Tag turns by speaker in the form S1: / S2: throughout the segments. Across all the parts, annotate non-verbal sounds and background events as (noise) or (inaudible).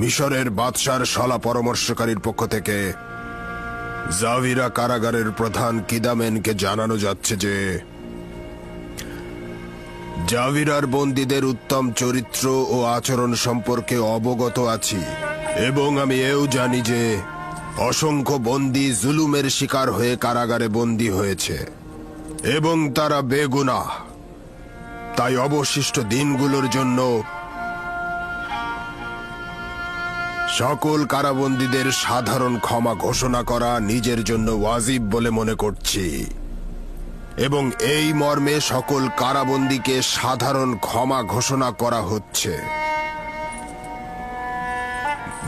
S1: মিশরের বাদশার শলা পরামর্শকারীর পক্ষ থেকে জাভিরা কারাগারের প্রধান কিদামেনকে জানানো যাচ্ছে যে জাভিরার বন্দীদের উত্তম চরিত্র ও আচরণ সম্পর্কে অবগত আছি, এবং আমি এও জানি যে অসংখ্য বন্দী জুলুমের শিকার হয়ে কারাগারে বন্দী হয়েছে, এবং তারা বেগুনা তাই অবশিষ্ট দিনগুলোর জন্য সকল কারাবন্দীদের সাধারণ ক্ষমা ঘোষণা করা নিজের জন্য ওয়াজিব বলে মনে করছি। এবং এই মর্মে সকল কারাবন্দীকে সাধারণ ক্ষমা ঘোষণা করা হচ্ছে।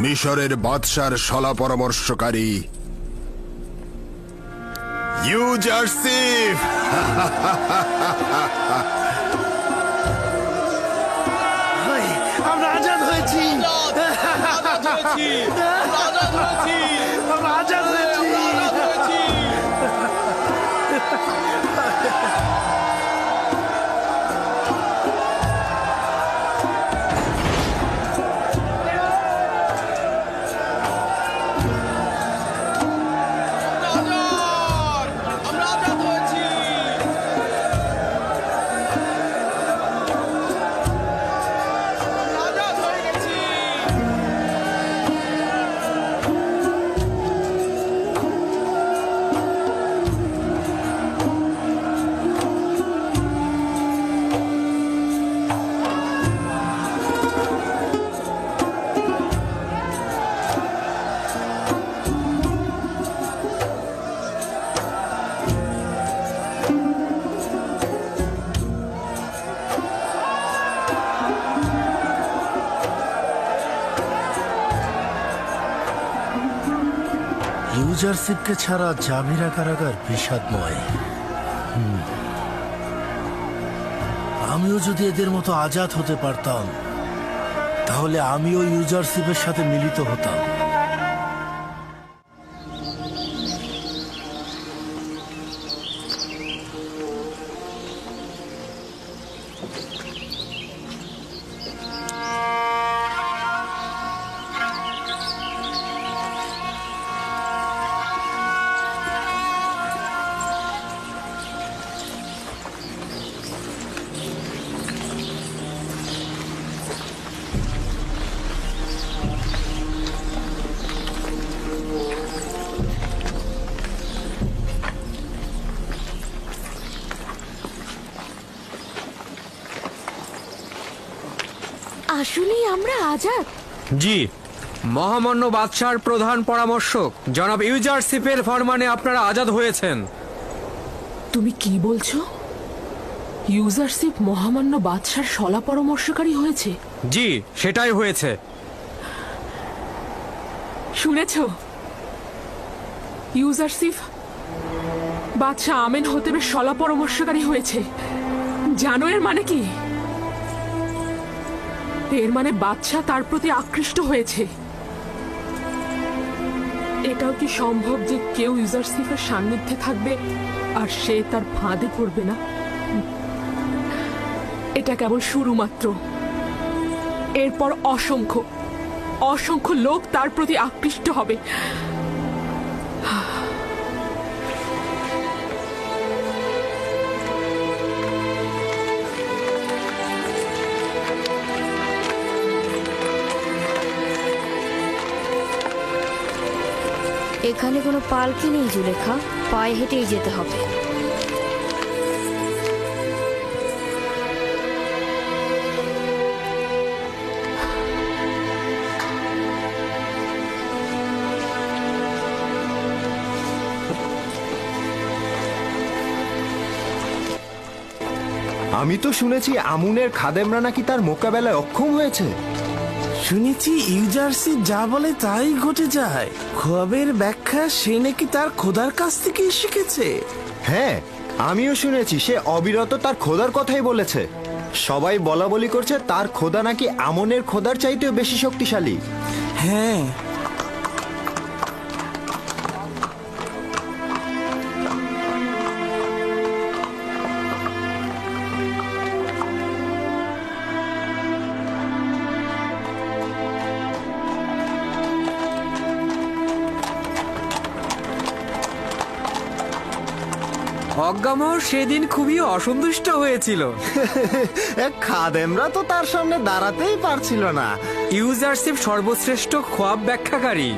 S1: মিশরের বাদশার শলা পরামর্শকারী ইউজারসিফ (laughs)
S2: আজাদ হয়েছি
S3: আমরা আজাদ হয়েছি
S2: আমরা আজাদ হয়েছি
S3: আজাদ
S2: ইউজারশিপকে ছাড়া জামিরা কারাগার বিষাদময়। আমিও যদি এদের মতো আজাদ হতে পারতাম, তাহলে আমিও ইউজারশিপের সাথে মিলিত হতাম
S4: আসলেই আমরা আজাদ?
S5: জি মহামান্য বাদশার প্রধান পরামর্শক জনাব ইউজারশিপের ফরমানে আপনারা আজাদ হয়েছেন।
S6: তুমি কি বলছো? ইউজারশিপ মহামান্য বাদশার শলা পরামর্শকারী হয়েছে?
S5: জি সেটাই হয়েছে।
S6: শুনেছ? ইউজারশিপ বাদশাহ আমেন হতেবের শলা পরামর্শকারী হয়েছে। জানো এর মানে কি? এর মানে বাদশাহ তার প্রতি আকৃষ্ট হয়েছে। এটাও কি সম্ভব যে কেউ ইউজারসিফের সান্নিধ্যে থাকবে আর সে তার ফাঁদে পড়বে না? এটা কেবল শুরু মাত্র। এরপর অসংখ্য অসংখ্য লোক তার প্রতি আকৃষ্ট হবে।
S4: এখানে কোনো পালকি নেই জুলেখা। পায়ে হেঁটেই যেতে হবে।
S7: আমি তো শুনেছি আমুনের খাদেমরা নাকি তার মোকাবেলায় অক্ষম হয়েছে।
S2: শুনেছি ইউজার্সি যা বলে তাই ঘটে যায়। খোয়াবের ব্যাখ্যা সে নাকি তার খোদার কাছ থেকে শিখেছে।
S7: হ্যাঁ আমিও শুনেছি সে অবিরত তার খোদার কথাই বলেছে। সবাই বলা বলি করছে তার খোদা নাকি আমনের খোদার চাইতেও বেশি শক্তিশালী।
S2: হ্যাঁ
S5: প্রজ্ঞামহ সেদিন খুবই অসন্তুষ্ট হয়েছিল। (laughs)
S7: খাদেমরা তো তার সামনে দাঁড়াতেই পারছিল না।
S5: ইউজারশিপ সর্বশ্রেষ্ঠ খোয়াব ব্যাখ্যাকারী।